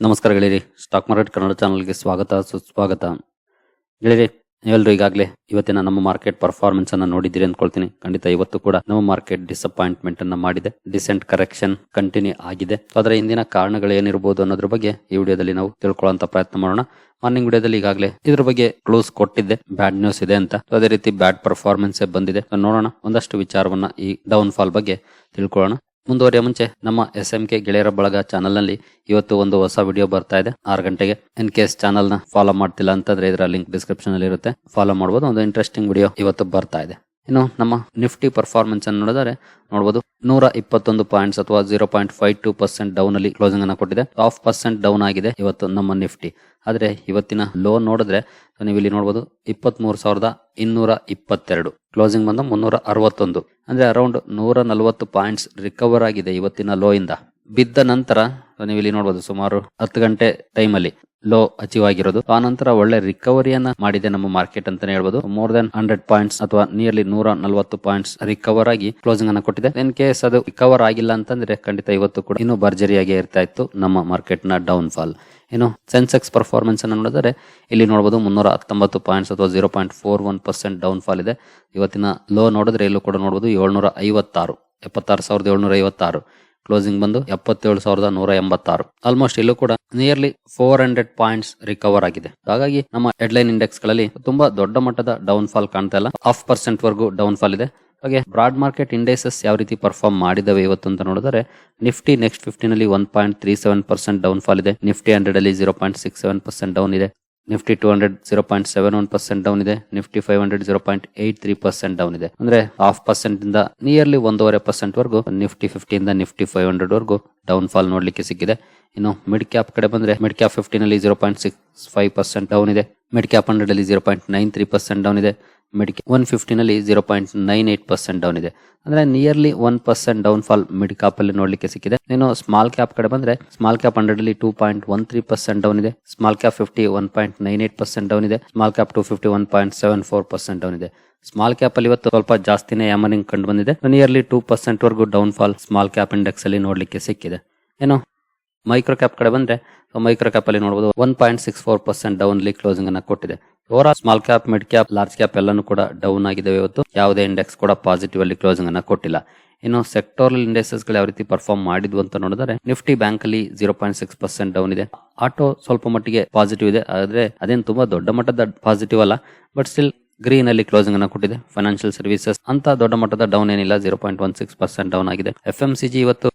ನಮಸ್ಕಾರ ಗೆಳೆಯರಿ. Stock market Kannada ಚಾನಲ್ಗೆ ಸ್ವಾಗತ, ಸುಸ್ವಾಗತ. ಗೆಳೆಯರಿ ಎಲ್ಲರೂ ಈಗಾಗಲೇ ಇವತ್ತಿನ ನಮ್ಮ ಮಾರ್ಕೆಟ್ ಪರ್ಫಾರ್ಮೆನ್ಸ್ ಅನ್ನು ನೋಡಿದ್ದೀರಿ ಅಂದ್ಕೊಳ್ತೀನಿ. ಖಂಡಿತ ಇವತ್ತು ಕೂಡ ನಮ್ಮ ಮಾರ್ಕೆಟ್ ಡಿಸಪಾಯಿಂಟ್ಮೆಂಟ್ ಅನ್ನ ಮಾಡಿದೆ. ಡಿಸೆಂಟ್ ಕರೆಕ್ಷನ್ ಕಂಟಿನ್ಯೂ ಆಗಿದೆ. ಅದರ ಹಿಂದಿನ ಕಾರಣಗಳು ಏನಿರಬಹುದು ಅನ್ನೋದ್ರ ಬಗ್ಗೆ ಈ ವಿಡಿಯೋದಲ್ಲಿ ನಾವು ತಿಳ್ಕೊಳ್ಳುವಂತ ಪ್ರಯತ್ನ ಮಾಡೋಣ. ಮಾರ್ನಿಂಗ್ ವಿಡಿಯೋದಲ್ಲಿ ಈಗಾಗಲೇ ಇದ್ರ ಬಗ್ಗೆ ಕ್ಲೋಸ್ ಕೊಟ್ಟಿದ್ದೆ. ಬ್ಯಾಡ್ ನ್ಯೂಸ್ ಇದೆ ಅಂತ. ಅದೇ ರೀತಿ ಬ್ಯಾಡ್ ಪರ್ಫಾರ್ಮೆನ್ಸ್ ಬಂದಿದೆ. ನೋಡೋಣ. ಒಂದಷ್ಟು ವಿಚಾರವನ್ನ ಈ ಡೌನ್ ಫಾಲ್ ಬಗ್ಗೆ ತಿಳ್ಕೊಳ್ಳೋಣ. ಮುಂದುವರಿಯ ಮುಂಚೆ ನಮ್ಮ ಎಸ್ ಎಂ ಕೆ ಗೆಳೆಯರ ಬಳಗ ಚಾನಲ್ನಲ್ಲಿ ಇವತ್ತು ಒಂದು ಹೊಸ ವಿಡಿಯೋ ಬರ್ತಾ ಇದೆ. ಆರು ಗಂಟೆಗೆ ಇನ್ ಕೇಸ್ ಚಾನಲ್ನ ಫಾಲೋ ಮಾಡ್ತಿಲ್ಲ ಅಂತಂದ್ರೆ ಇದರ ಲಿಂಕ್ ಡಿಸ್ಕ್ರಿಪ್ಷನ್ ಅಲ್ಲಿ ಇರುತ್ತೆ. ಫಾಲೋ ಮಾಡಬಹುದು ಒಂದು ಇಂಟ್ರೆಸ್ಟಿಂಗ್ ವಿಡಿಯೋ ಇವತ್ತು ಬರ್ತಾ ಇದೆ. ಇನ್ನು ನಮ್ಮ ನಿಫ್ಟಿ ಪರ್ಫಾರ್ಮೆನ್ಸ್ ಅನ್ನು ನೋಡಿದರೆ ನೋಡಬಹುದು ನೂರ ಇಪ್ಪತ್ತೊಂದು ಪಾಯಿಂಟ್ಸ್ ಅಥವಾ zero point five two percent down ಅಲ್ಲಿ ಕ್ಲೋಸಿಂಗ್ ಅನ್ನು ಕೊಟ್ಟಿದೆ. ಹಾಫ್ ಪರ್ಸೆಂಟ್ ಡೌನ್ ಆಗಿದೆ ಇವತ್ತು ನಮ್ಮ ನಿಫ್ಟಿ. ಆದ್ರೆ ಇವತ್ತಿನ ಲೋ ನೋಡಿದ್ರೆ ನೀವು ಇಲ್ಲಿ ನೋಡಬಹುದು ಇಪ್ಪತ್ತ್ ಮೂರು ಸಾವಿರದ ಇನ್ನೂರ ಇಪ್ಪತ್ತೆರಡು. ಕ್ಲೋಸಿಂಗ್ ಬಂದ ಮುನ್ನೂರ ಅರವತ್ತೊಂದು. ಅಂದ್ರೆ ಅರೌಂಡ್ ನೂರ ನಲವತ್ತು ಪಾಯಿಂಟ್ಸ್ ರಿಕವರ್ ಆಗಿದೆ ಇವತ್ತಿನ ಲೋ ಇಂದ. ಬಿದ್ದ ನಂತರ ನೀವು ಇಲ್ಲಿ ನೋಡಬಹುದು ಸುಮಾರು ಹತ್ತು ಗಂಟೆ ಟೈಮ್ ಅಲ್ಲಿ ಲೋ ಅಚೀವ್ ಆಗಿರೋದು. ಆ ನಂತರ ಒಳ್ಳೆ ರಿಕವರಿಯನ್ನ ಮಾಡಿದೆ ನಮ್ಮ ಮಾರ್ಕೆಟ್ ಅಂತಾನೆ ಹೇಳ್ಬೋದು. ಮೋರ್ ದನ್ ಹಂಡ್ರೆಡ್ ಪಾಯಿಂಟ್ಸ್ ಅಥವಾ ನಿಯರ್ಲಿ ನೂರ ನಲವತ್ತು ಪಾಯಿಂಟ್ಸ್ ರಿಕವರ್ ಆಗಿ ಕ್ಲೋಸಿಂಗ್ ಅನ್ನ ಕೊಟ್ಟಿದೆ. ಇನ್ ಕೇಸ್ ಅದು ರಿಕವರ್ ಆಗಿಲ್ಲ ಅಂತಂದ್ರೆ ಖಂಡಿತ ಇವತ್ತು ಕೂಡ ಇನ್ನೂ ಭರ್ಜರಿಯಾಗಿ ಇರ್ತಾ ಇತ್ತು ನಮ್ಮ ಮಾರ್ಕೆಟ್ನ ಡೌನ್ ಫಾಲ್ ಏನು ಸೆನ್ಸೆಕ್ಸ್ ಪರ್ಫಾರ್ಮೆನ್ಸ್ ಅನ್ನು ನೋಡಿದರೆ ಇಲ್ಲಿ ನೋಡಬಹುದು ಮುನ್ನೂರ ಹತ್ತೊಂಬತ್ತು ಪಾಯಿಂಟ್ಸ್ ಅಥವಾ zero point four one percent down fall ಇದೆ. ಇವತ್ತಿನ ಲೋ ನೋಡಿದ್ರೆ ಇಲ್ಲೂ ಕೂಡ ನೋಡಬಹುದು ಏಳ್ನೂರ ಐವತ್ತಾರು, ಎಪ್ಪತ್ತಾರು ಸಾವಿರದ ಏಳ್ನೂರ ಐವತ್ತಾರು. ಕ್ಲೋಸಿಂಗ್ ಬಂದು ಎಪ್ಪತ್ತೇಳು ಸಾವಿರದ ನೂರ ಎಂಬತ್ತಾರು. ಆಲ್ಮೋಸ್ಟ್ ಇಲ್ಲೂ ಕೂಡ nearly four hundred points recover ಆಗಿದೆ. ಹಾಗಾಗಿ ನಮ್ಮ ಹೆಡ್ಲೈನ್ ಇಂಡೆಕ್ಸ್ಗಳಲ್ಲಿ ತುಂಬಾ ದೊಡ್ಡ ಮಟ್ಟದ ಡೌನ್ ಫಾಲ್ ಕಾಣ್ತಾ ಇಲ್ಲ. ಹಾಫ್ ಪರ್ಸೆಂಟ್ ವರೆಗೂ ಡೌನ್ ಫಾಲ್ ಇದೆ. ಹಾಗೆ ಬ್ರಾಡ್ ಮಾರ್ಕೆಟ್ ಇಂಡೆಕ್ಸಸ್ ಯಾವ ರೀತಿ ಪರ್ಫಾರ್ಮ್ ಮಾಡಿದವೆ ಇವತ್ತು ಅಂತ ನೋಡಿದರೆ Nifty next ಫಿಫ್ಟಿನಲ್ಲಿ one point three seven percent down fall ಇದೆ. ನಿಫ್ಟಿ ಹಂಡ್ರೆಡ್ ಅಲ್ಲಿ zero point six seven percent down ಇದೆ. Nifty two hundred zero point seven one percent down ಇದೆ. Nifty five hundred zero point eight three percent down ಇದೆ. ಅಂದ್ರೆ half percent ಇಂದ nearly ಒಂದೂವರೆ percent ವರೆಗೂ Nifty fifty ಇಂದ Nifty five hundred ವರೆಗೂ down fall ನೋಡ್ಲಿಕ್ಕೆ ಸಿಕ್ಕಿದೆ. ಇನ್ನು ಮಿಡ್ ಕ್ಯಾಪ್ ಕಡೆ ಬಂದ್ರೆ mid cap ಫಿಫ್ಟಿನಲ್ಲಿ zero point six five percent down ಇದೆ. ಮಿಡ್ ಕ್ಯಾಪ್ ಹಂಡ್ರೆಡ್ ಅಲ್ಲಿ zero point nine three percent down ಇದೆ. Mid one ಫಿಫ್ಟಿನಲ್ಲಿ zero point nine eight percent down ಇದೆ. ಅಂದ್ರೆ nearly one percent down fall mid cap ಅಲ್ಲಿ ನೋಡ್ಲಿಕ್ಕೆ ಸಿಕ್ಕಿದೆ. ಇನ್ನು small cap ಕಡೆ ಬಂದ್ರೆ ಸ್ಮಾಲ್ ಕ್ಯಾಪ್ ಹಂಡ್ರೆಡ್ ಅಲ್ಲಿ two point one three percent down ಇದೆ. Small cap fifty one point nine eight percent down ಇದೆ. Small cap two fifty one point seven four percent down ಇದೆ. ಸ್ಮಾಲ್ ಕ್ಯಾಪ್ ಅಲ್ಲಿ ಇವತ್ತು ಸ್ವಲ್ಪ ಜಾಸ್ತಿನೇ ಯಾಮನಿಂಗ್ ಕಂಡು ಬಂದಿದೆ. ನಿಯರ್ಲಿ ಟೂ ಪರ್ಸೆಂಟ್ ವರೆಗೂ down fall small cap index ಅಲ್ಲಿ ನೋಡ್ಲಿಕ್ಕೆ ಸಿಕ್ಕಿದೆ. ಏನು ಮೈಕ್ರೋ ಕ್ಯಾಪ್ ಕಡೆ ಬಂದ್ರೆ ಮೈಕ್ರೋ ಕ್ಯಾಪ್ ಅಲ್ಲಿ ನೋಡಬಹುದು one point six four percent down ಅಲ್ಲಿ ಕ್ಲೋಸಿಂಗ್ ಅನ್ನ ಕೊಟ್ಟಿದೆ. Over small cap mid cap large cap ಎಲ್ಲಾನು ಕೂಡ ಡೌನ್ ಆಗಿದ್ದಾವೆ ಇವತ್ತು. ಯಾವುದೇ ಇಂಡೆಕ್ಸ್ ಕೂಡ ಪಾಸಿಟಿವ್ ಅಲ್ಲಿ ಕ್ಲೋಸಿಂಗ್ ಅನ್ನ ಕೊಟ್ಟಿಲ್ಲ. ಇನ್ನು ಸೆಕ್ಟೋರಲ್ ಇಂಡೆಕ್ಸಸ್ಗಳು ಯಾವ ರೀತಿ ಪರ್ಫಾರ್ಮ್ ಮಾಡಿದ್ವು ಅಂತ ನೋಡಿದ್ರೆ ನಿಫ್ಟಿ ಬ್ಯಾಂಕ್ ಅಲ್ಲಿ zero point six percent down ಇದೆ. ಆಟೋ ಸ್ವಲ್ಪ ಮಟ್ಟಿಗೆ ಪಾಸಿಟಿವ್ ಇದೆ, ಆದ್ರೆ ಅದೇನು ತುಂಬಾ ದೊಡ್ಡ ಮಟ್ಟದ ಪಾಸಿಟಿವ್ ಅಲ್ಲ. ಬಟ್ ಸ್ಟಿಲ್ ಗ್ರೀನ್ ಅಲ್ಲಿ ಕ್ಲೋಸಿಂಗ್ ಅನ್ನ ಕೊಟ್ಟಿದೆ. ಫೈನಾನ್ಷಿಯಲ್ ಸರ್ವಿಸಸ್ ಅಂತ ದೊಡ್ಡ ಮಟ್ಟದ ಡೌನ್ ಏನಿಲ್ಲ zero point one six percent down ಆಗಿದೆ. ಎಫ್ ಎಂ ಸಿ ಜಿ ಇವತ್ತು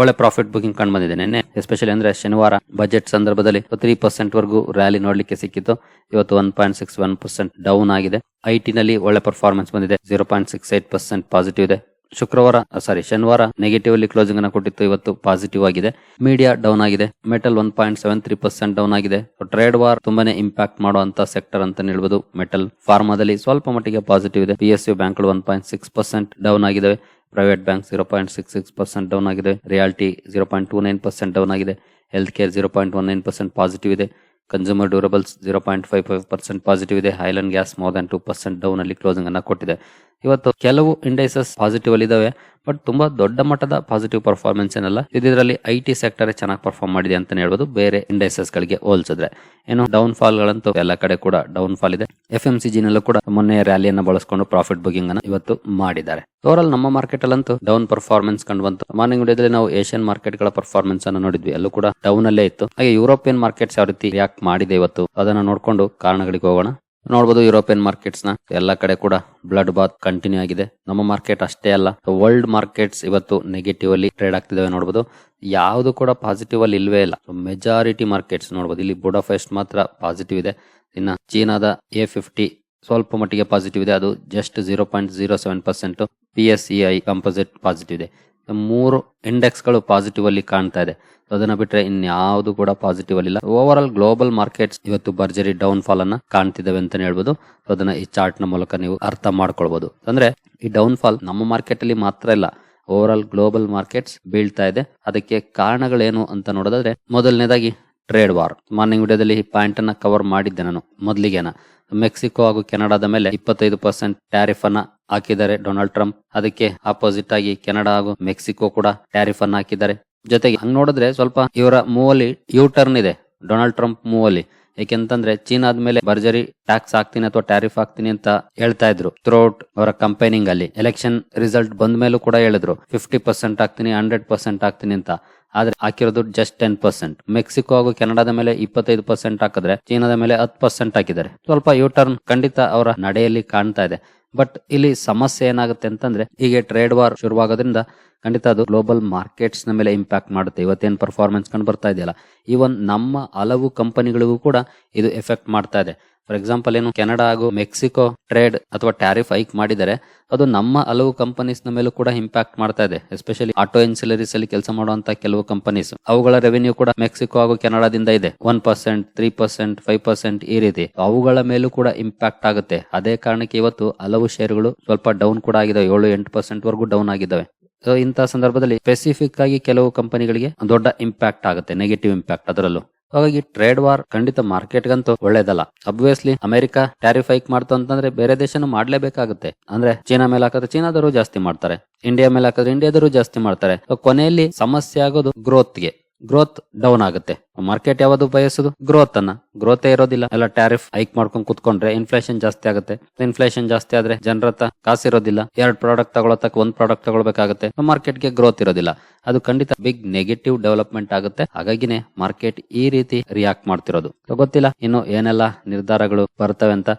ಒಳ್ಳೆ ಪ್ರಾಫಿಟ್ ಬುಕಿಂಗ್ ಕಂಡು ಬಂದಿದೆ. ನಿನ್ನೆ ಎಸ್ಪೆಷಲಿ ಅಂದ್ರೆ ಶನಿವಾರ ಬಜೆಟ್ ಸಂದರ್ಭದಲ್ಲಿ ತ್ರೀ ಪರ್ಸೆಂಟ್ ವರೆಗೂ ರ್ಯಾಲಿ ನೋಡ್ಲಿಕ್ಕೆ ಸಿಕ್ಕಿತ್ತು. ಇವತ್ತು one point six one percent down ಆಗಿದೆ. ಐ ನಲ್ಲಿ ಒಳ್ಳೆ ಪರ್ಫಾರ್ಮೆನ್ಸ್ ಬಂದಿದೆ. Zero point six eight percent positive ಇದೆ. ಶುಕ್ರವಾರ ಸಾರಿ ಶನಿವಾರ ನೆಗೆಟಿವ್ ಅಲ್ಲಿ ಕ್ಲೋಸಿಂಗ್ ಅನ್ನು ಕೊಟ್ಟಿತ್ತು. ಇವತ್ತು ಪಾಸಿಟಿವ್ ಆಗಿದೆ. ಮೀಡಿಯಾ ಡೌನ್ ಆಗಿದೆ. Metal one point seven three percent down ಆಗಿದೆ. ಟ್ರೇಡ್ ವಾರ್ ತುಂಬಾನೇ ಇಂಪ್ಯಾಕ್ಟ್ ಮಾಡುವಂತ ಸೆಕ್ಟರ್ ಅಂತ ಹೇಳ್ಬೋದು. ಮೆಟಲ್ ಫಾರ್ಮಾದಲ್ಲಿ ಸ್ವಲ್ಪ ಮಟ್ಟಿಗೆ ಪಾಸಿಟಿವ್ ಇದೆ. ಪಿ ಎಸ್ ಯು ಬ್ಯಾಂಕ್ಗಳು one point six percent down ಆಗಿದೆ private bank zero point six six percent down ಆಗಿದೆ. Realty zero point two nine percent down ಆಗಿದೆ. Health care zero point one nine percent positive ಇದೆ. Consumer durables zero point five five percent positive ಇದೆ. ಹೈಲಂಡ್ gas more than two percent down ಅಲ್ಲಿ closing ಅನ್ನ ಕೊಟ್ಟಿದೆ. ಇವತ್ತು ಕೆಲವು indices positive ಅಲ್ಲಿ ಇದಾವೆ ಬಟ್ ತುಂಬಾ ದೊಡ್ಡ ಮಟ್ಟದ ಪಾಸಿಟಿವ್ ಪರ್ಫಾರ್ಮೆನ್ಸ್ ಏನಲ್ಲ ಇದರಲ್ಲಿ ಐ ಟಿ ಸೆಕ್ಟರ್ ಚೆನ್ನಾಗಿ ಪರ್ಫಾರ್ಮ್ ಮಾಡಿದೆ ಅಂತ ಹೇಳ್ಬೋದು. ಬೇರೆ ಇಂಡಸ್ಟ್ರೀಸ್ ಗಳಿಗೆ ಹೋಲಿಸಿದ್ರೆ. ಏನು ಡೌನ್ ಫಾಲ್ ಗಳಂತೂ ಎಲ್ಲ ಕಡೆ ಕೂಡ ಡೌನ್ ಫಾಲ್ ಇದೆ ಎಫ್ ಎಂ ಸಿ ನಲ್ಲೂ ಕೂಡ ಮೊನ್ನೆ ರ್ಯಾಲಿಯನ್ನು ಬಳಸಿಕೊಂಡು ಪ್ರಾಫಿಟ್ ಬುಕಿಂಗ್ ಅನ್ನ ಇವತ್ತು ಮಾಡಿದ್ದಾರೆ. ಓವರ್ ನಮ್ಮ ಮಾರ್ಕೆಟ್ ಅಲ್ಲಂತೂ ಡೌನ್ ಪರ್ಫಾರ್ಮೆನ್ಸ್ ಕಂಡು ಬಂತು. ಮಾರ್ನಿಂಗ್ ವಿಡಿಯೋದಲ್ಲಿ ನಾವು ಏಷ್ಯನ್ ಮಾರ್ಕೆಟ್ಗಳ ಪರ್ಫಾರ್ಮೆನ್ಸ್ ಅನ್ನು ನೋಡಿದ್ವಿ. ಅಲ್ಲೂ ಕೂಡ ಡೌನ್ ಅಲ್ಲೇ ಇತ್ತು. ಹಾಗೆ ಯುರೋಪಿಯನ್ ಮಾರ್ಕೆಟ್ಸ್ ಯಾವ ರೀತಿ ರಿಯಾಕ್ಟ್ ಮಾಡಿದೆ ಇವತ್ತು, ಅದನ್ನ ನೋಡ್ಕೊಂಡು ಕಾರಣಗಳಿಗೆ ಹೋಗೋಣ. ನೋಡಬಹುದು ಯುರೋಪಿಯನ್ ಮಾರ್ಕೆಟ್ಸ್ನ ಎಲ್ಲ ಕಡೆ ಕೂಡ ಬ್ಲಡ್ ಬಾತ್ ಕಂಟಿನ್ಯೂ ಆಗಿದೆ. ನಮ್ಮ ಮಾರ್ಕೆಟ್ ಅಷ್ಟೇ ಅಲ್ಲ ವರ್ಲ್ಡ್ ಮಾರ್ಕೆಟ್ಸ್ ಇವತ್ತು ನೆಗೆಟಿವ್ ಅಲ್ಲಿ ಟ್ರೇಡ್ ಆಗ್ತಿದಾವೆ ನೋಡಬಹುದು ಯಾವುದು ಕೂಡ ಪಾಸಿಟಿವ್ ಅಲ್ಲಿ ಇಲ್ವೇ ಇಲ್ಲ. ಮೆಜಾರಿಟಿ ಮಾರ್ಕೆಟ್ಸ್ ನೋಡಬಹುದು ಇಲ್ಲಿ ಬುಡಾಫೆಸ್ಟ್ ಮಾತ್ರ ಪಾಸಿಟಿವ್ ಇದೆ. ಇನ್ನ ಚೀನಾದ ಎ ಫಿಫ್ಟಿ ಸ್ವಲ್ಪ ಮಟ್ಟಿಗೆ ಪಾಸಿಟಿವ್ ಇದೆ. ಅದು just zero point zero seven percent P S E I composite positive ಇದೆ. ಮೂರು ಇಂಡೆಕ್ಸ್ಗಳು ಪಾಸಿಟಿವ್ ಅಲ್ಲಿ ಕಾಣ್ತಾ ಇದೆ. ಅದನ್ನ ಬಿಟ್ರೆ ಇನ್ಯಾವುದು ಕೂಡ ಪಾಸಿಟಿವ್ ಅಲ್ಲಿ ಇಲ್ಲ. ಓವರ್ ಆಲ್ ಗ್ಲೋಬಲ್ ಮಾರ್ಕೆಟ್ಸ್ ಇವತ್ತು ಭರ್ಜರಿ ಡೌನ್ ಫಾಲ್ ಅನ್ನ ಕಾಣ್ತಿದ್ದಾವೆ ಅಂತಾನೆ ಹೇಳ್ಬೋದು. ಅದನ್ನ ಈ ಚಾರ್ಟ್ನ ಮೂಲಕ ನೀವು ಅರ್ಥ ಮಾಡ್ಕೊಳ್ಬಹುದು ಅಂದ್ರೆ ಈ ಡೌನ್ ಫಾಲ್ ನಮ್ಮ ಮಾರ್ಕೆಟ್ ಅಲ್ಲಿ ಮಾತ್ರ ಇಲ್ಲ. ಓವರ್ ಆಲ್ ಗ್ಲೋಬಲ್ ಮಾರ್ಕೆಟ್ಸ್ ಬೀಳ್ತಾ ಇದೆ. ಅದಕ್ಕೆ ಕಾರಣಗಳೇನು ಅಂತ ನೋಡೋದಾದ್ರೆ, ಮೊದಲನೇದಾಗಿ ಟ್ರೇಡ್ ವಾರ್ ಮಾರ್ನಿಂಗ್ ವಿಡಿಯೋದಲ್ಲಿ ಈ ಪಾಯಿಂಟ್ ಅನ್ನ ಕವರ್ ಮಾಡಿದ್ದೆ ನಾನು ಮೊದಲಿಗೆನ. ಮೆಕ್ಸಿಕೋ ಹಾಗೂ ಕೆನಡಾದ ಮೇಲೆ ಇಪ್ಪತ್ತೈದು ಪರ್ಸೆಂಟ್ ಟ್ಯಾರಿಫ್ ಅನ್ನ ಹಾಕಿದ್ದಾರೆ. ಡೊನಾಲ್ಡ್ ಟ್ರಂಪ್ ಅದಕ್ಕೆ ಆಪೋಸಿಟ್ ಆಗಿ ಕೆನಡಾ ಹಾಗೂ ಮೆಕ್ಸಿಕೋ ಕೂಡ ಟ್ಯಾರಿಫ್ ಅನ್ನು ಹಾಕಿದ್ದಾರೆ. ಜೊತೆಗೆ ಹಂಗ್ ನೋಡಿದ್ರೆ ಸ್ವಲ್ಪ ಇವರ ಮೂವಲ್ಲಿ ಯು ಟರ್ನ್ ಇದೆ. ಡೊನಾಲ್ಡ್ ಟ್ರಂಪ್ ಮೂವಲ್ಲಿ. ಏಕೆಂತಂದ್ರೆ ಚೀನಾದ ಮೇಲೆ ಭರ್ಜರಿ ಟ್ಯಾಕ್ಸ್ ಹಾಕ್ತೀನಿ ಅಥವಾ ಟ್ಯಾರಿಫ್ ಹಾಕ್ತೀನಿ ಅಂತ ಹೇಳ್ತಾ ಇದ್ರು. ಥ್ರೂಔಟ್ ಅವರ ಕಂಪೈನಿಂಗ್ ಅಲ್ಲಿ ಎಲೆಕ್ಷನ್ ರಿಸಲ್ಟ್ ಬಂದ ಮೇಲೂ ಕೂಡ ಹೇಳಿದ್ರು. ಫಿಫ್ಟಿ ಪರ್ಸೆಂಟ್ ಹಾಕ್ತೀನಿ ಹಂಡ್ರೆಡ್ ಪರ್ಸೆಂಟ್ ಹಾಕ್ತೀನಿ ಅಂತ. ಆದ್ರೆ ಹಾಕಿರೋದು ಜಸ್ಟ್ ಟೆನ್ ಪರ್ಸೆಂಟ್ ಮೆಕ್ಸಿಕೋ ಹಾಗೂ ಕೆನಡಾದ ಮೇಲೆ ಇಪ್ಪತ್ತೈದು ಪರ್ಸೆಂಟ್ ಹಾಕಿದ್ರೆ ಚೀನಾದ ಮೇಲೆ ಹತ್ತು ಪರ್ಸೆಂಟ್ ಹಾಕಿದ್ದಾರೆ. ಸ್ವಲ್ಪ ಯು ಟರ್ನ್ ಖಂಡಿತ ಅವರ ನಡೆಯಲ್ಲಿ ಕಾಣ್ತಾ ಇದೆ. ಬಟ್ ಇಲ್ಲಿ ಸಮಸ್ಯೆ ಏನಾಗುತ್ತೆ ಅಂತಂದ್ರೆ ಹೀಗೆ ಟ್ರೇಡ್ ವಾರ್ ಶುರುವಾಗೋದ್ರಿಂದ ಖಂಡಿತ ಅದು ಗ್ಲೋಬಲ್ ಮಾರ್ಕೆಟ್ಸ್ನ ಮೇಲೆ ಇಂಪ್ಯಾಕ್ಟ್ ಮಾಡುತ್ತೆ. ಇವತ್ತೇನು ಪರ್ಫಾರ್ಮೆನ್ಸ್ ಕಂಡು ಬರ್ತಾ ಇದೆಯಲ್ಲ? ಈವನ್ ನಮ್ಮ ಹಲವು ಕಂಪನಿಗಳಿಗೂ ಕೂಡ ಇದು ಎಫೆಕ್ಟ್ ಮಾಡ್ತಾ ಇದೆ. ಫಾರ್ ಎಕ್ಸಾಂಪಲ್ ಏನು ಕೆನಡಾ ಹಾಗೂ ಮೆಕ್ಸಿಕೋ ಟ್ರೇಡ್ ಅಥವಾ ಟ್ಯಾರಿಫ್ ಹೈಕ್ ಮಾಡಿದರೆ ಅದು ನಮ್ಮ ಹಲವು ಕಂಪನೀಸ್ನ ಮೇಲೂ ಕೂಡ ಇಂಪ್ಯಾಕ್ಟ್ ಮಾಡ್ತಾ ಇದೆ. ಎಸ್ಪೆಷಲಿ ಆಟೋ ಇನ್ಸಿಲರೀಸ್ ಅಲ್ಲಿ ಕೆಲಸ ಮಾಡುವಂತಹ ಕೆಲವು ಕಂಪನೀಸ್ ಅವುಗಳ ರೆವೆನ್ಯೂ ಕೂಡ ಮೆಕ್ಸಿಕೋ ಹಾಗೂ ಕೆನಡಾದಿಂದ ಇದೆ. One percent three percent five percent ಈ ರೀತಿ. ಅವುಗಳ ಮೇಲೂ ಕೂಡ ಇಂಪ್ಯಾಕ್ಟ್ ಆಗುತ್ತೆ. ಅದೇ ಕಾರಣಕ್ಕೆ ಇವತ್ತು ಹಲವು ಶೇರ್ಗಳು ಸ್ವಲ್ಪ ಡೌನ್ ಕೂಡ ಆಗಿದಾವೆ ಏಳು, ಎಂಟು ಪರ್ಸೆಂಟ್ ವರೆಗೂ ಡೌನ್ ಆಗಿದ್ದಾವೆ. ಇಂತಹ ಸಂದರ್ಭದಲ್ಲಿ ಸ್ಪೆಸಿಫಿಕ್ ಆಗಿ ಕೆಲವು ಕಂಪನಿಗಳಿಗೆ ದೊಡ್ಡ ಇಂಪ್ಯಾಕ್ಟ್ ಆಗುತ್ತೆ ನೆಗೆಟಿವ್ ಇಂಪ್ಯಾಕ್ಟ್ ಅದರಲ್ಲೂ. ಹಾಗಾಗಿ ಟ್ರೇಡ್ ವಾರ್ ಖಂಡಿತ ಮಾರ್ಕೆಟ್ಗಂತೂ ಒಳ್ಳೇದಲ್ಲ. ಅಬ್ವಿಯಸ್ಲಿ ಅಮೆರಿಕ ಟ್ಯಾರಿಫ್ ಹೈಕ್ ಮಾಡ್ತು ಅಂತಂದ್ರೆ ಬೇರೆ ದೇಶನೂ ಮಾಡ್ಲೇಬೇಕಾಗುತ್ತೆ. ಅಂದ್ರೆ ಚೀನಾ ಮೇಲೆ ಹಾಕಿದ್ರೆ ಚೀನಾದವರು ಜಾಸ್ತಿ ಮಾಡ್ತಾರೆ. ಇಂಡಿಯಾ ಮೇಲೆ ಹಾಕಿದ್ರೆ ಇಂಡಿಯಾದವರು ಜಾಸ್ತಿ ಮಾಡ್ತಾರೆ. ಕೊನೆಯಲ್ಲಿ ಸಮಸ್ಯೆ ಆಗೋದು ಗ್ರೋತ್ಗೆ ಗ್ರೋತ್ ಡೌನ್ ಆಗುತ್ತೆ. ಮಾರ್ಕೆಟ್ ಯಾವ್ದು ಬಯಸುದು? ಗ್ರೋತ್ ಅನ್ನ. ಗ್ರೋತೇ ಇರೋದಿಲ್ಲ. ಎಲ್ಲ ಟ್ಯಾರಿಫ್ ಹೈಕ್ ಮಾಡ್ಕೊಂಡು ಕುತ್ಕೊಂಡ್ರೆ ಇನ್ಫ್ಲೇಷನ್ ಜಾಸ್ತಿ ಆಗುತ್ತೆ. ಇನ್ಫ್ಲೇಷನ್ ಜಾಸ್ತಿ ಆದ್ರೆ ಜನರ ಹತ್ರ ಕಾಸಿರೋದಿಲ್ಲ ಎರಡ್ ಪ್ರಾಡಕ್ಟ್ ತಗೊಳತಕ್ಕ ಒಂದ್ ಪ್ರಾಡಕ್ಟ್ ತಗೊಳ್ಬೇಕಾಗುತ್ತೆ. ಮಾರ್ಕೆಟ್ಗೆ ಗ್ರೋತ್ ಇರೋದಿಲ್ಲ. ಅದು ಖಂಡಿತ ಬಿಗ್ ನೆಗೆಟಿವ್ ಡೆವಲಪ್ಮೆಂಟ್ ಆಗುತ್ತೆ. ಹಾಗಾಗಿನೇ ಮಾರ್ಕೆಟ್ ಈ ರೀತಿ ರಿಯಾಕ್ಟ್ ಮಾಡ್ತಿರೋದು. ಗೊತ್ತಿಲ್ಲ. ಇನ್ನು ಏನೆಲ್ಲ ನಿರ್ಧಾರಗಳು ಬರ್ತವೆ ಅಂತ.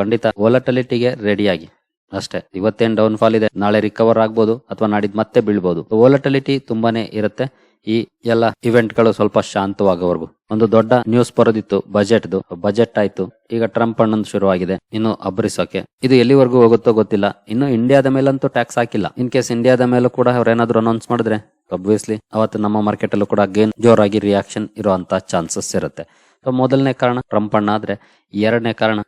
ಖಂಡಿತ ವೋಲಟಲಿಟಿಗೆ ರೆಡಿಯಾಗಿ ಅಷ್ಟೇ. ಇವತ್ತೇನ್ ಡೌನ್ ಫಾಲ್ ಇದೆ? ನಾಳೆ ರಿಕವರ್ ಆಗ್ಬೋದು ಅಥವಾ ನಾಡಿದ್ ಮತ್ತೆ ಬೀಳ್ಬೋದು? ವೋಲಟಲಿಟಿ ತುಂಬಾನೇ ಇರುತ್ತೆ. ಈ ಎಲ್ಲ ಇವೆಂಟ್ಗಳು ಸ್ವಲ್ಪ ಶಾಂತವಾಗೋವರೆಗೂ. ಒಂದು ದೊಡ್ಡ ನ್ಯೂಸ್ ಬರೋದಿತ್ತು, ಬಜೆಟ್ದು. ಬಜೆಟ್ ಆಯ್ತು. ಈಗ ಟ್ರಂಪ್ ಹಣ್ಣೊಂದು ಶುರುವಾಗಿದೆ. ಇನ್ನು ಅಬ್ಬರಿಸೋಕೆ. ಇದು ಎಲ್ಲಿವರೆಗೂ ಹೋಗುತ್ತೋ ಗೊತ್ತಿಲ್ಲ. ಇನ್ನು ಇಂಡಿಯಾದ ಮೇಲಂತೂ ಟ್ಯಾಕ್ಸ್ ಹಾಕಿಲ್ಲ. ಇನ್ ಕೇಸ್ ಇಂಡಿಯಾದ ಮೇಲೂ ಕೂಡ ಅವ್ರೇನಾದ್ರೂ ಅನೌನ್ಸ್ ಮಾಡಿದ್ರೆ ಅಬ್ವಿಯಸ್ಲಿ ಅವತ್ತು ನಮ್ಮ ಮಾರ್ಕೆಟ್ ಅಲ್ಲೂ ಕೂಡ ಗೇನ್ ಜೋರಾಗಿ ರಿಯಾಕ್ಷನ್ ಇರುವಂತ ಚಾನ್ಸಸ್ ಇರುತ್ತೆ. ಸೊ, ಮೊದಲನೇ ಕಾರಣ ಟ್ರಂಪ್ ಅಣ್ಣ ಆದ್ರೆ ಎರಡನೇ ಕಾರಣ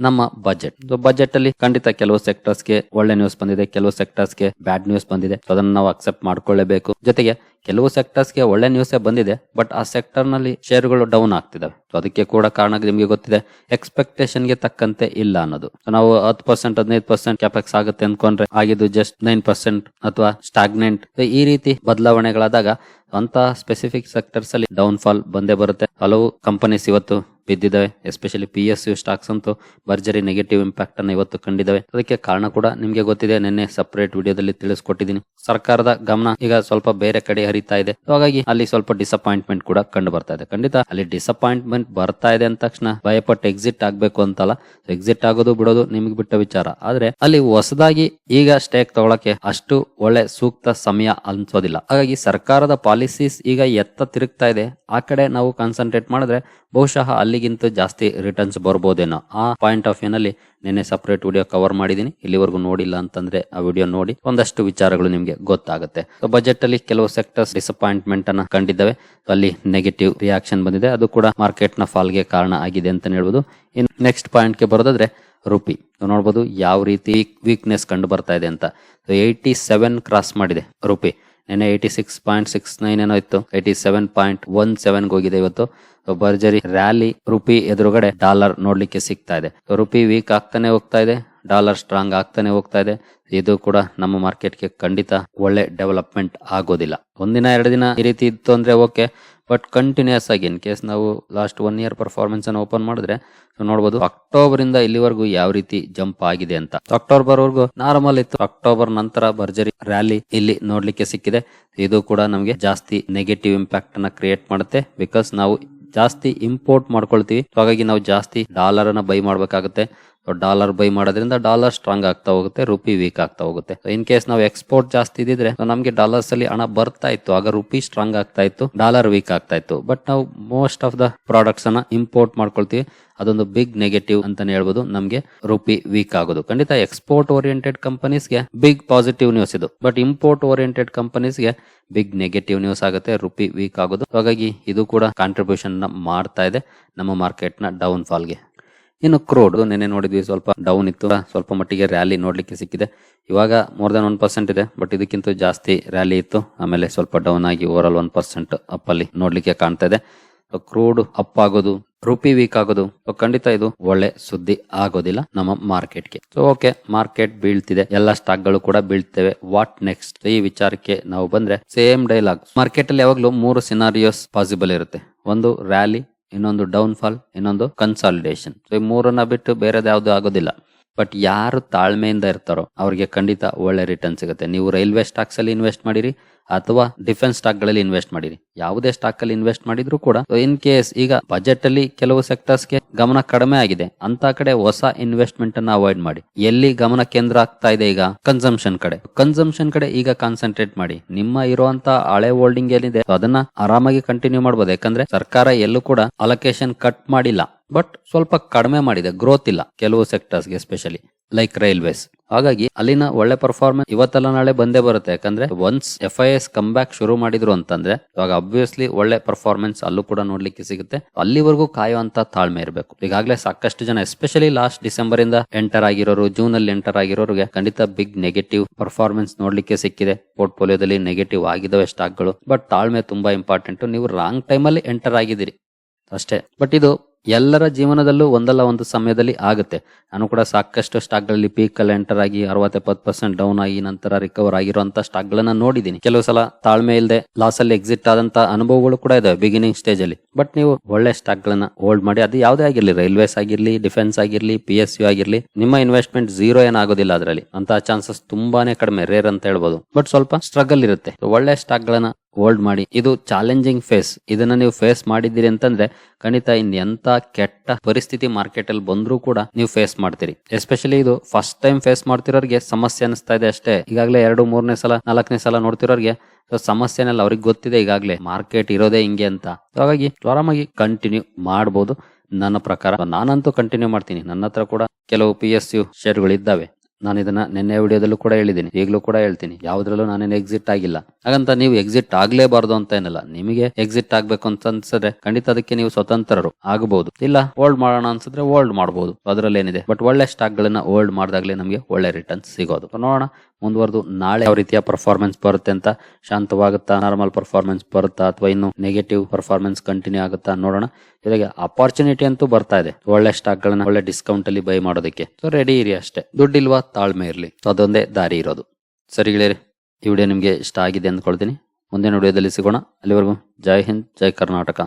ನಮ್ಮ ಬಜೆಟ್ ಬಜೆಟ್ ಅಲ್ಲಿ ಖಂಡಿತ ಕೆಲವು ಸೆಕ್ಟರ್ಸ್ಗೆ ಒಳ್ಳೆ ನ್ಯೂಸ್ ಬಂದಿದೆ, ಕೆಲವು ಸೆಕ್ಟರ್ಸ್ಗೆ ಬ್ಯಾಡ್ ನ್ಯೂಸ್ ಬಂದಿದೆ. ಅದನ್ನ ನಾವು ಅಕ್ಸೆಪ್ಟ್ ಮಾಡ್ಕೊಳ್ಳೇಬೇಕು. ಜೊತೆಗೆ ಕೆಲವು ಸೆಕ್ಟರ್ಸ್ಗೆ ಒಳ್ಳೆ ನ್ಯೂಸ್ ಬಂದಿದೆ ಬಟ್ ಆ ಸೆಕ್ಟರ್ನಲ್ಲಿ ಶೇರ್ಗಳು ಡೌನ್ ಆಗ್ತಿದಾವೆ. ಅದಕ್ಕೆ ಕೂಡ ಕಾರಣ ನಿಮಗೆ ಗೊತ್ತಿದೆ ಎಕ್ಸ್ಪೆಕ್ಟೇಷನ್ಗೆ ತಕ್ಕಂತೆ ಇಲ್ಲ ಅನ್ನೋದು. ನಾವು ಹತ್ತು ಪರ್ಸೆಂಟ್ ಹದಿನೈದು ಪರ್ಸೆಂಟ್ ಕ್ಯಾಪೆಕ್ಸ್ ಆಗುತ್ತೆ ಅನ್ಕೊಂಡ್ರೆ ಆಗಿದ್ದು ಜಸ್ಟ್ ನೈನ್ ಪರ್ಸೆಂಟ್ ಅಥವಾ ಸ್ಟಾಗ್ನೆಂಟ್ ಈ ರೀತಿ ಬದಲಾವಣೆಗಳಾದಾಗ ಅಂತ ಸ್ಪೆಸಿಫಿಕ್ ಸೆಕ್ಟರ್ಸ್ ಅಲ್ಲಿ ಡೌನ್ ಫಾಲ್ ಬಂದೇ ಬರುತ್ತೆ. ಹಲವು ಕಂಪನೀಸ್ ಇವತ್ತು ಬಿದ್ದಿದ್ದಾವೆ. Especially P S U stocks ಅಂತೂ ಭರ್ಜರಿ ನೆಗೆಟಿವ್ ಇಂಪ್ಯಾಕ್ಟ್ ಅನ್ನು ಇವತ್ತು ಕಂಡಿದ್ದಾವೆ. ಅದಕ್ಕೆ ಕಾರಣ ಕೂಡ ನಿಮಗೆ ಗೊತ್ತಿದೆ, ನಿನ್ನೆ ಸಪರೇಟ್ ವಿಡಿಯೋದಲ್ಲಿ ತಿಳಿಸ್ಕೊಟ್ಟಿದ್ದೀನಿ. ಸರ್ಕಾರದ ಗಮನ ಈಗ ಸ್ವಲ್ಪ ಬೇರೆ ಕಡೆ ಹರಿತಾ ಇದೆ. ಹಾಗಾಗಿ ಅಲ್ಲಿ ಸ್ವಲ್ಪ ಡಿಸಪಾಯಿಂಟ್ಮೆಂಟ್ ಕೂಡ ಕಂಡು ಬರ್ತಾ ಇದೆ. ಖಂಡಿತ ಅಲ್ಲಿ ಡಿಸಪಾಯಿಂಟ್ಮೆಂಟ್ ಬರ್ತಾ ಇದೆ ಅಂದ ತಕ್ಷಣ ಭಯಪಟ್ಟು ಎಕ್ಸಿಟ್ ಆಗ್ಬೇಕು ಅಂತಲ್ಲ. ಎಕ್ಸಿಟ್ ಆಗೋದು ಬಿಡೋದು ನಿಮ್ಗೆ ಬಿಟ್ಟ ವಿಚಾರ. ಆದ್ರೆ ಅಲ್ಲಿ ಹೊಸದಾಗಿ ಈಗ ಸ್ಟೇಕ್ ತಗೊಳಕ್ಕೆ ಅಷ್ಟು ಒಳ್ಳೆ ಸೂಕ್ತ ಸಮಯ ಅನ್ಸೋದಿಲ್ಲ. ಹಾಗಾಗಿ ಸರ್ಕಾರದ ಪಾಲಿಸೀಸ್ ಈಗ ಎತ್ತ ತಿರುಗ್ತಾ ಇದೆ. ಆ ಕಡೆ ನಾವು ಕಾನ್ಸಂಟ್ರೇಟ್ ಮಾಡಿದ್ರೆ ಬಹುಶಃ ಅಲ್ಲಿಗಿಂತ ಜಾಸ್ತಿ ರಿಟರ್ನ್ಸ್ ಬರ್ಬೋದೇನೋ ಆ ಪಾಯಿಂಟ್ ಆಫ್ ವ್ಯೂ ನಲ್ಲಿ ನಿನ್ನೆ ಸಪರೇಟ್ ವಿಡಿಯೋ ಕವರ್ ಮಾಡಿದೀನಿ ಇಲ್ಲಿವರೆಗೂ ನೋಡಿಲ್ಲ ಅಂತಂದ್ರೆ ಆ ವಿಡಿಯೋ ನೋಡಿ. ಒಂದಷ್ಟು ವಿಚಾರಗಳು ನಿಮಗೆ ಗೊತ್ತಾಗುತ್ತೆ. ಬಜೆಟ್ ಅಲ್ಲಿ ಕೆಲವು ಸೆಕ್ಟರ್ಸ್ ಡಿಸಪಾಯಿಂಟ್ಮೆಂಟ್ ಅನ್ನ ಕಂಡಿದ್ದಾವೆ. ಅಲ್ಲಿ ನೆಗೆಟಿವ್ ರಿಯಾಕ್ಷನ್ ಬಂದಿದೆ. ಅದು ಕೂಡ ಮಾರ್ಕೆಟ್ನ ಫಾಲ್ಗೆ ಕಾರಣ ಆಗಿದೆ ಅಂತ ಹೇಳ್ಬೋದು. ಇನ್ ನೆಕ್ಸ್ಟ್ ಪಾಯಿಂಟ್ಗೆ ಬರೋದಾದ್ರೆ ರುಪಿ ನೋಡ್ಬೋದು ಯಾವ ರೀತಿ ವೀಕ್ನೆಸ್ ಕಂಡು ಬರ್ತಾ ಇದೆ ಅಂತ. ಏಯ್ಟಿ ಸೆವೆನ್ ಕ್ರಾಸ್ ಮಾಡಿದೆ ರುಪಿ ನೆನೆ eighty six point six nine ಏನೋ ಇತ್ತು. Eighty seven point one seven ಹೋಗಿದೆ ಇವತ್ತು. ಭರ್ಜರಿ ರ್ಯಾಲಿ ರುಪಿ ಎದುರುಗಡೆ ಡಾಲರ್ ನೋಡ್ಲಿಕ್ಕೆ ಸಿಗ್ತಾ ಇದೆ. ರುಪಿ ವೀಕ್ ಆಗ್ತಾನೆ ಹೋಗ್ತಾ ಇದೆ. ಡಾಲರ್ ಸ್ಟ್ರಾಂಗ್ ಆಗ್ತಾನೆ ಹೋಗ್ತಾ ಇದೆ. ಇದು ಕೂಡ ನಮ್ಮ ಮಾರ್ಕೆಟ್ಗೆ ಖಂಡಿತ ಒಳ್ಳೆ ಡೆವಲಪ್ಮೆಂಟ್ ಆಗೋದಿಲ್ಲ. ಒಂದಿನ, ಎರಡು ದಿನ ಈ ರೀತಿ ಇತ್ತು ಅಂದ್ರೆ ಓಕೆ ಬಟ್ ಕಂಟಿನ್ಯೂಸ್ ಆಗಿ ಇನ್ ಕೇಸ್ ನಾವು ಲಾಸ್ಟ್ ಒನ್ ಇಯರ್ ಪರ್ಫಾರ್ಮೆನ್ಸ್ ಅನ್ನು ಓಪನ್ ಮಾಡಿದ್ರೆ ನೋಡಬಹುದು ಅಕ್ಟೋಬರ್ ಇಂದ ಇಲ್ಲಿವರೆಗೂ ಯಾವ ರೀತಿ ಜಂಪ್ ಆಗಿದೆ ಅಂತ. ಅಕ್ಟೋಬರ್ ವರೆಗೂ ನಾರ್ಮಲ್ ಇತ್ತು. ಅಕ್ಟೋಬರ್ ನಂತರ ಭರ್ಜರಿ ರ್ಯಾಲಿ ಇಲ್ಲಿ ನೋಡ್ಲಿಕ್ಕೆ ಸಿಕ್ಕಿದೆ. ಇದು ಕೂಡ ನಮಗೆ ಜಾಸ್ತಿ ನೆಗೆಟಿವ್ ಇಂಪ್ಯಾಕ್ಟ್ ಅನ್ನ ಕ್ರಿಯೇಟ್ ಮಾಡುತ್ತೆ. ಬಿಕಾಸ್ ನಾವು ಜಾಸ್ತಿ ಇಂಪೋರ್ಟ್ ಮಾಡ್ಕೊಳ್ತೀವಿ. ಹಾಗಾಗಿ ನಾವು ಜಾಸ್ತಿ ಡಾಲರ್ ಅನ್ನ ಬೈ ಮಾಡ್ಬೇಕಾಗುತ್ತೆ. ಡಾಲರ್ ಬೈ ಮಾಡೋದ್ರಿಂದ ಡಾಲರ್ ಸ್ಟ್ರಾಂಗ್ ಆಗ್ತಾ ಹೋಗುತ್ತೆ ರುಪಿ ವೀಕ್ ಆಗ್ತಾ ಹೋಗುತ್ತೆ. ಇನ್ ಕೇಸ್ ನಾವು ಎಕ್ಸ್ಪೋರ್ಟ್ ಜಾಸ್ತಿ ಇದ್ದಿದ್ರೆ ನಮಗೆ ಡಾಲರ್ಸ್ ಅಲ್ಲಿ ಹಣ ಬರ್ತಾ ಇತ್ತು. ಆಗ ರುಪಿ ಸ್ಟ್ರಾಂಗ್ ಆಗ್ತಾ ಇತ್ತು ಡಾಲರ್ ವೀಕ್ ಆಗ್ತಾ ಇತ್ತು. ಬಟ್ ನಾವು ಮೋಸ್ಟ್ ಆಫ್ ದ ಪ್ರಾಡಕ್ಟ್ಸ್ ಅನ್ನ ಇಂಪೋರ್ಟ್ ಮಾಡ್ಕೊಳ್ತೀವಿ. ಅದೊಂದು ಬಿಗ್ ನೆಗೆಟಿವ್ ಅಂತಾನೆ ಹೇಳ್ಬೋದು. ನಮಗೆ ರುಪಿ ವೀಕ್ ಆಗೋದು. ಖಂಡಿತ ಎಕ್ಸ್ಪೋರ್ಟ್ ಓರಿಯೆಂಟೆಡ್ ಕಂಪನೀಸ್ಗೆ ಬಿಗ್ ಪಾಸಿಟಿವ್ ನ್ಯೂಸ್ ಇದು. ಬಟ್ ಇಂಪೋರ್ಟ್ ಓರಿಯೆಂಟೆಡ್ ಕಂಪನೀಸ್ಗೆ ಬಿಗ್ ನೆಗೆಟಿವ್ ನ್ಯೂಸ್ ಆಗುತ್ತೆ ರುಪಿ ವೀಕ್ ಆಗೋದು. ಹಾಗಾಗಿ ಇದು ಕೂಡ ಕಾಂಟ್ರಿಬ್ಯೂಷನ್ ಮಾಡ್ತಾ ಇದೆ ನಮ್ಮ ಮಾರ್ಕೆಟ್ನ ಡೌನ್ ಫಾಲ್ಗೆ ಇನ್ನು ಕ್ರೋಡ್ ನಿನ್ನೆ ನೋಡಿದ್ವಿ, ಸ್ವಲ್ಪ ಡೌನ್ ಇತ್ತು. ಸ್ವಲ್ಪ ಮಟ್ಟಿಗೆ ರ್ಯಾಲಿ ನೋಡ್ಲಿಕ್ಕೆ ಸಿಕ್ಕಿದೆ. ಇವಾಗ ಮೋರ್ ದನ್ ಒನ್ ಪರ್ಸೆಂಟ್ ಇದೆ ಬಟ್ ಇದಕ್ಕಿಂತ ಜಾಸ್ತಿ ರ್ಯಾಲಿ ಇತ್ತು. ಆಮೇಲೆ ಸ್ವಲ್ಪ ಡೌನ್ ಆಗಿ over all one percent up ಅಲ್ಲಿ ನೋಡ್ಲಿಕ್ಕೆ ಕಾಣ್ತಾ ಇದೆ. ಕ್ರೂಡ್ ಅಪ್ ಆಗೋದು ರೂಪಿ ವೀಕ್ ಆಗೋದು ಖಂಡಿತ ಇದು ಒಳ್ಳೆ ಸುದ್ದಿ ಆಗೋದಿಲ್ಲ ನಮ್ಮ ಮಾರ್ಕೆಟ್ಗೆ ಸೊ ಓಕೆ ಮಾರ್ಕೆಟ್ ಬೀಳ್ತಿದೆ. ಎಲ್ಲ ಸ್ಟಾಕ್ಗಳು ಕೂಡ ಬೀಳ್ತೇವೆ. ವಾಟ್ ನೆಕ್ಸ್ಟ್ ಈ ವಿಚಾರಕ್ಕೆ ನಾವು ಬಂದ್ರೆ ಸೇಮ್ ಡೈಲಾಗ್ ಮಾರ್ಕೆಟ್ ಅಲ್ಲಿ ಯಾವಾಗ್ಲೂ ಮೂರು ಸಿನಾರಿಯೋಸ್ ಪಾಸಿಬಲ್ ಇರುತ್ತೆ. ಒಂದು ರ್ಯಾಲಿ ಇನ್ನೊಂದು ಡೌನ್ ಫಾಲ್ ಇನ್ನೊಂದು ಕನ್ಸಾಲಿಡೇಷನ್ ಸೊ ಈ ಮೂರನ್ನ ಬಿಟ್ಟು ಬೇರೆದು ಯಾವ್ದು ಆಗೋದಿಲ್ಲ. ಬಟ್ ಯಾರು ತಾಳ್ಮೆಯಿಂದ ಇರ್ತಾರೋ ಅವ್ರಿಗೆ ಖಂಡಿತ ಒಳ್ಳೆ ರಿಟರ್ನ್ ಸಿಗುತ್ತೆ. ನೀವು ರೈಲ್ವೆ ಸ್ಟಾಕ್ಸ್ ಅಲ್ಲಿ ಇನ್ವೆಸ್ಟ್ ಮಾಡಿರಿ ಅಥವಾ ಡಿಫೆನ್ಸ್ ಸ್ಟಾಕ್ಗಳಲ್ಲಿ ಇನ್ವೆಸ್ಟ್ ಮಾಡಿರಿ. ಯಾವುದೇ ಸ್ಟಾಕ್ ಅಲ್ಲಿ ಇನ್ವೆಸ್ಟ್ ಮಾಡಿದ್ರು ಕೂಡ ಇನ್ ಕೇಸ್ ಈಗ ಬಜೆಟ್ ಅಲ್ಲಿ ಕೆಲವು ಸೆಕ್ಟರ್ಸ್ಗೆ ಗಮನ ಕಡಿಮೆ ಆಗಿದೆ ಅಂತ ಕಡೆ ಹೊಸ ಇನ್ವೆಸ್ಟ್ಮೆಂಟ್ ಅನ್ನ ಅವಾಯ್ಡ್ ಮಾಡಿ. ಎಲ್ಲಿ ಗಮನ ಕೇಂದ್ರ ಆಗ್ತಾ ಇದೆ ಈಗ? ಕನ್ಸಂಪ್ಷನ್ ಕಡೆ. ಕನ್ಸಂಪ್ಷನ್ ಕಡೆ ಈಗ ಕಾನ್ಸಂಟ್ರೇಟ್ ಮಾಡಿ. ನಿಮ್ಮ ಇರುವಂತ ಹಳೆ ಹೋಲ್ಡಿಂಗ್ ಏನಿದೆ, ಅದನ್ನ ಆರಾಮಾಗಿ ಕಂಟಿನ್ಯೂ ಮಾಡಬಹುದು ಯಾಕಂದ್ರೆ ಸರ್ಕಾರ ಎಲ್ಲೂ ಕೂಡ ಅಲೋಕೇಶನ್ ಕಟ್ ಮಾಡಿಲ್ಲ. ಬಟ್ ಸ್ವಲ್ಪ ಕಡಿಮೆ ಮಾಡಿದೆ. ಗ್ರೋತ್ ಇಲ್ಲ ಕೆಲವು ಸೆಕ್ಟರ್ಸ್ಗೆ ಎಸ್ಪೆಷಲಿ ಲೈಕ್ ರೈಲ್ವೇಸ್ ಹಾಗಾಗಿ ಅಲ್ಲಿನ ಒಳ್ಳೆ ಪರ್ಫಾರ್ಮೆನ್ಸ್ ಇವತ್ತಲ್ಲ ನಾಳೆ ಬಂದೇ ಬರುತ್ತೆ. ಯಾಕಂದ್ರೆ once F I S come back ಶುರು ಮಾಡಿದ್ರು ಅಂತಂದ್ರೆ, ಇವಾಗ ಅಬ್ವಿಯಸ್ಲಿ ಒಳ್ಳೆ ಪರ್ಫಾರ್ಮೆನ್ಸ್ ಅಲ್ಲೂ ಕೂಡ ನೋಡ್ಲಿಕ್ಕೆ ಸಿಗುತ್ತೆ. ಅಲ್ಲಿವರೆಗೂ ಕಾಯುವಂತ ತಾಳ್ಮೆ ಇರಬೇಕು. ಈಗಾಗಲೇ ಸಾಕಷ್ಟು ಜನ ಎಸ್ಪೆಷಲಿ ಲಾಸ್ಟ್ ಡಿಸೆಂಬರ್ ಇಂದ ಎಂಟರ್ ಆಗಿರೋರು ಜೂನ್ ಅಲ್ಲಿ ಎಂಟರ್ ಆಗಿರೋರಿಗೆ ಖಂಡಿತ ಬಿಗ್ ನೆಗೆಟಿವ್ ಪರ್ಫಾರ್ಮೆನ್ಸ್ ನೋಡ್ಲಿಕ್ಕೆ ಸಿಕ್ಕಿದೆ. ಪೋರ್ಟ್ಫೋಲಿಯೋದಲ್ಲಿ ನೆಗೆಟಿವ್ ಆಗಿದಾವೆ ಸ್ಟಾಕ್ಗಳು ಬಟ್ ತಾಳ್ಮೆ ತುಂಬಾ ಇಂಪಾರ್ಟೆಂಟ್ ನೀವು ರಾಂಗ್ ಟೈಮಲ್ಲಿ ಎಂಟರ್ ಆಗಿದ್ದೀರಿ. ಅಷ್ಟೇ. ಬಟ್ ಇದು ಎಲ್ಲರ ಜೀವನದಲ್ಲೂ ಒಂದಲ್ಲ ಒಂದು ಸಮಯದಲ್ಲಿ ಆಗುತ್ತೆ. ನಾನು ಕೂಡ ಸಾಕಷ್ಟು ಸ್ಟಾಕ್ಗಳಲ್ಲಿ ಪೀಕ್ ಅಲ್ಲಿ ಎಂಟರ್ ಆಗಿ ಅರವತ್ತು ಎಪ್ಪತ್ತು ಪರ್ಸೆಂಟ್ ಡೌನ್ ಆಗಿ ನಂತರ ರಿಕವರ್ ಆಗಿರುವಂತಹ ಸ್ಟಾಕ್ಗಳನ್ನ ನೋಡಿದ್ದೀನಿ. ಕೆಲವು ಸಲ ತಾಳ್ಮೆ ಇಲ್ಲದೆ ಲಾಸ್ ಅಲ್ಲಿ ಎಕ್ಸಿಟ್ ಆದಂತ ಅನುಭವಗಳು ಕೂಡ ಇದಾವೆ ಬಿಗಿನಿಂಗ್ ಸ್ಟೇಜ್ ಅಲ್ಲಿ ಬಟ್ ನೀವು ಒಳ್ಳೆ ಸ್ಟಾಕ್ಗಳನ್ನ ಹೋಲ್ಡ್ ಮಾಡಿ, ಅದು ಯಾವುದೇ ಆಗಿರಲಿ, ರೈಲ್ವೇಸ್ ಆಗಿರ್ಲಿ, ಡಿಫೆನ್ಸ್ ಆಗಿರ್ಲಿ, ಪಿ ಎಸ್ ಯು ಆಗಿರ್ಲಿ, ನಿಮ್ಮ ಇನ್ವೆಸ್ಟ್ಮೆಂಟ್ ಝೀರೋ ಏನಾಗೋದಿಲ್ಲ ಅದರಲ್ಲಿ. ಅಂತ ಚಾನ್ಸಸ್ ತುಂಬಾನೇ ಕಡಿಮೆ, ರೇರ್ ಅಂತ ಹೇಳ್ಬೋದು. ಬಟ್ ಸ್ವಲ್ಪ ಸ್ಟ್ರಗಲ್ ಇರುತ್ತೆ. ಒಳ್ಳೆ ಸ್ಟಾಕ್ ಗಳನ್ನ ಹೋಲ್ಡ್ ಮಾಡಿ. ಇದು ಚಾಲೆಂಜಿಂಗ್ ಫೇಸ್ ಇದನ್ನ ನೀವು ಫೇಸ್ ಮಾಡಿದ್ದೀರಿ ಅಂತಂದ್ರೆ, ಖಂಡಿತ ಇನ್ ಎಂತ ಕೆಟ್ಟ ಪರಿಸ್ಥಿತಿ ಮಾರ್ಕೆಟ್ ಅಲ್ಲಿ ಬಂದ್ರೂ ಕೂಡ ನೀವು ಫೇಸ್ ಮಾಡ್ತೀರಿ. ಎಸ್ಪೆಷಲಿ ಇದು ಫಸ್ಟ್ ಟೈಮ್ ಫೇಸ್ ಮಾಡ್ತಿರೋರಿಗೆ ಸಮಸ್ಯೆ ಅನಿಸ್ತಾ ಇದೆ ಅಷ್ಟೇ. ಈಗಾಗಲೇ ಎರಡು, ಮೂರನೇ ಸಲ, ನಾಲ್ಕನೇ ಸಲ ನೋಡ್ತಿರೋರಿಗೆ ಸಮಸ್ಯೆನೆಲ್ಲ ಅವ್ರಿಗೆ ಗೊತ್ತಿದೆ ಈಗಾಗಲೇ. ಮಾರ್ಕೆಟ್ ಇರೋದೇ ಹಿಂಗೆ ಅಂತ. ಹಾಗಾಗಿ ಆರಾಮಾಗಿ ಕಂಟಿನ್ಯೂ ಮಾಡ್ಬೋದು. ನನ್ನ ಪ್ರಕಾರ ನಾನಂತೂ ಕಂಟಿನ್ಯೂ ಮಾಡ್ತೀನಿ. ನನ್ನ ಹತ್ರ ಕೂಡ ಕೆಲವು ಪಿ ಎಸ್ ಯು ಶೇರ್ಗಳು ಇದ್ದಾವೆ ನಾನು ಇದನ್ನ ನಿನ್ನೆ ವಿಡಿಯೋದಲ್ಲೂ ಕೂಡ ಹೇಳಿದ್ದೀನಿ. ಈಗಲೂ ಕೂಡ ಹೇಳ್ತೀನಿ. ಯಾವ್ದ್ರಲ್ಲೂ ನಾನೇನು ಎಕ್ಸಿಟ್ ಆಗಿಲ್ಲ. ಹಾಗಂತ ನೀವು ಎಕ್ಸಿಟ್ ಆಗ್ಲೇಬಾರ್ದು ಅಂತ ಏನಲ್ಲ. ನಿಮಗೆ ಎಕ್ಸಿಟ್ ಆಗ್ಬೇಕು ಅಂತ ಅನ್ಸಿದ್ರೆ ಖಂಡಿತ ಅದಕ್ಕೆ ನೀವು ಸ್ವತಂತ್ರರು ಆಗಬಹುದು ಇಲ್ಲ ಹೋಲ್ಡ್ ಮಾಡೋಣ ಅನ್ಸಿದ್ರೆ ಹೋಲ್ಡ್ ಮಾಡಬಹುದು ಅದರಲ್ಲಿ ಏನಿದೆ ಬಟ್ ಒಳ್ಳೆ ಸ್ಟಾಕ್ ಗಳನ್ನ ಹೋಲ್ಡ್ ಮಾಡಿದಾಗಲೇ ನಮಗೆ ಒಳ್ಳೆ ರಿಟರ್ನ್ಸ್ ಸಿಗೋದು. ನೋಡೋಣ. ಮುಂದುವರೆದು ನಾಳೆ ಯಾವ ರೀತಿಯ ಪರ್ಫಾರ್ಮೆನ್ಸ್ ಬರುತ್ತೆ ಅಂತ ಶಾಂತವಾಗುತ್ತಾ ನಾರ್ಮಲ್ ಪರ್ಫಾರ್ಮೆನ್ಸ್ ಬರುತ್ತಾ ಅಥವಾ ಇನ್ನು ನೆಗೆಟಿವ್ ಪರ್ಫಾರ್ಮೆನ್ಸ್ ಕಂಟಿನ್ಯೂ ಆಗುತ್ತಾ ನೋಡೋಣ. ಜೊತೆಗೆ ಅಪಾರ್ಚುನಿಟಿ ಅಂತೂ ಬರ್ತಾ ಇದೆ. ಒಳ್ಳೆ ಸ್ಟಾಕ್ ಗಳನ್ನ ಒಳ್ಳೆ ಡಿಸ್ಕೌಂಟ್ ಅಲ್ಲಿ ಬೈ ಮಾಡೋದಕ್ಕೆ. ಸೊ ರೆಡಿ ಇರಿ ಅಷ್ಟೇ. ದುಡ್ಡಿಲ್ವಾ ತಾಳ್ಮೆ ಇರಲಿ. ಅದೊಂದೇ ದಾರಿ ಇರೋದು. ಸರಿ ಗೆಳೆಯರಿ, ಈ ವಿಡಿಯೋ ನಿಮಗೆ ಇಷ್ಟ ಆಗಿದೆ ಅಂದ್ಕೊಳ್ತೀನಿ. ಮುಂದಿನ ವಿಡಿಯೋದಲ್ಲಿ ಸಿಗೋಣ. ಅಲ್ಲಿವರೆಗೂ ಜೈ ಹಿಂದ್, ಜೈ ಕರ್ನಾಟಕ.